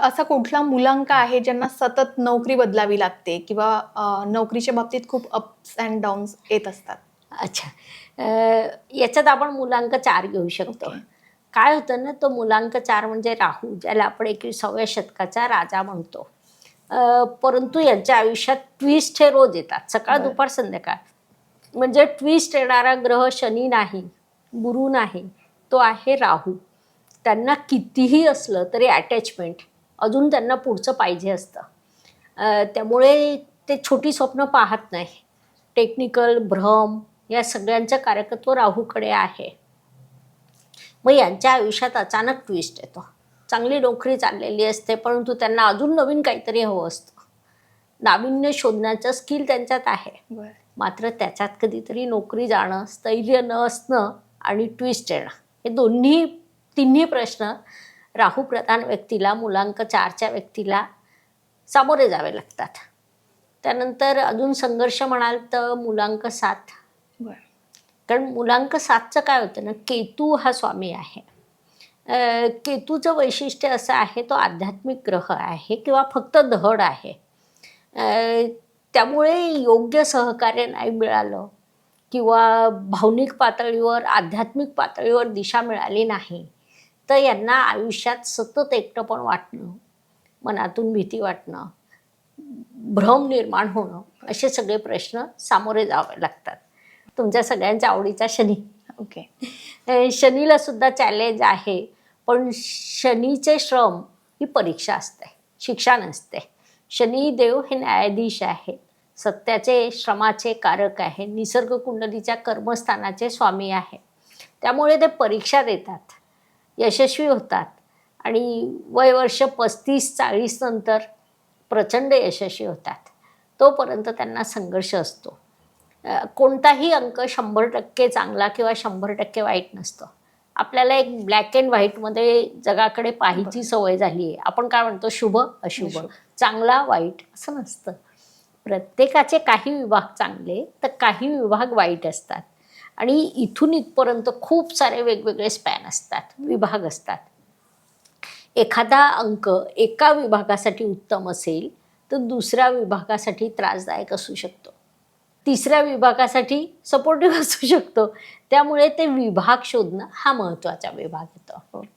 असा कुठला मुलांक आहे ज्यांना सतत नोकरी बदलावी लागते किंवा नोकरीच्या बाबतीत खूप अप्स अँड डाऊन्स येत असतात? अच्छा. याच्यात आपण मुलांक चार घेऊ शकतो. काय होतं ना तो मुलांक चार म्हणजे राहू ज्याला आपण एकविसाव्या शतकाचा राजा म्हणतो. परंतु यांच्या आयुष्यात ट्विस्ट हे रोज येतात. सकाळ. दुपार संध्याकाळ. म्हणजे ट्विस्ट येणारा ग्रह शनी नाही गुरु नाही तो आहे राहू. त्यांना कितीही असलं तरी अटॅचमेंट अजून त्यांना पुढचं पाहिजे असतं. त्यामुळे ते छोटी स्वप्न पाहत नाही. टेक्निकल भ्रम या सगळ्यांचं कारकत्व राहूकडे आहे. मग यांच्या आयुष्यात अचानक ट्विस्ट येतो. चांगली नोकरी चाललेली असते परंतु त्यांना अजून नवीन काहीतरी हवं असतं. नाविन्य शोधण्याचं स्किल त्यांच्यात आहे. मात्र त्याच्यात कधीतरी नोकरी जाणं स्थैर्य न असणं आणि ट्विस्ट येणं हे दोन्ही तिन्ही प्रश्न राहूप्रधान व्यक्तीला मुलांक चारच्या व्यक्तीला सामोरे जावे लागतात. त्यानंतर अजून संघर्ष म्हणाल तर मुलांक सात कारण मुलांक सातचं काय होतं ना केतू हा स्वामी आहे. केतूचं वैशिष्ट्य असं आहे तो आध्यात्मिक ग्रह आहे किंवा फक्त धड आहे. त्यामुळे योग्य सहकार्य नाही मिळालं किंवा भावनिक पातळीवर आध्यात्मिक पातळीवर दिशा मिळाली नाही. तर यांना आयुष्यात सतत एकटंपण वाटणं मनातून भीती वाटणं भ्रम निर्माण होणं असे सगळे प्रश्न सामोरे जावे लागतात. तुमच्या सगळ्यांच्या आवडीचा शनी. ओके. अं, शनीला सुद्धा चॅलेंज आहे पण शनीचे श्रम ही परीक्षा असते शिक्षा नसते. शनिदेव हे न्यायाधीश आहे सत्याचे श्रमाचे कारक आहे निसर्ग कुंडलीच्या कर्मस्थानाचे स्वामी आहे. त्यामुळे ते परीक्षा देतात. यशस्वी होतात. आणि वय वर्ष पस्तीस चाळीस नंतर प्रचंड यशस्वी होतात. तोपर्यंत त्यांना संघर्ष असतो. कोणताही अंक शंभर टक्के चांगला किंवा शंभर टक्के वाईट नसतो. आपल्याला एक ब्लॅक अँड व्हाईटमध्ये जगाकडे पाहायची सवय झाली आहे आपण काय म्हणतो? शुभ अशुभ. अशुभ. चांगला वाईट असं नसतं. प्रत्येकाचे काही विभाग चांगले तर काही विभाग वाईट असतात. आणि इथून इथपर्यंत खूप सारे वेगवेगळे स्पॅन असतात विभाग असतात. एखादा अंक एका विभागासाठी उत्तम असेल तर दुसऱ्या विभागासाठी त्रासदायक असू शकतो. तिसऱ्या विभागासाठी सपोर्टिव्ह असू शकतो. त्यामुळे ते विभाग शोधणं हा महत्त्वाचा विभाग येतो.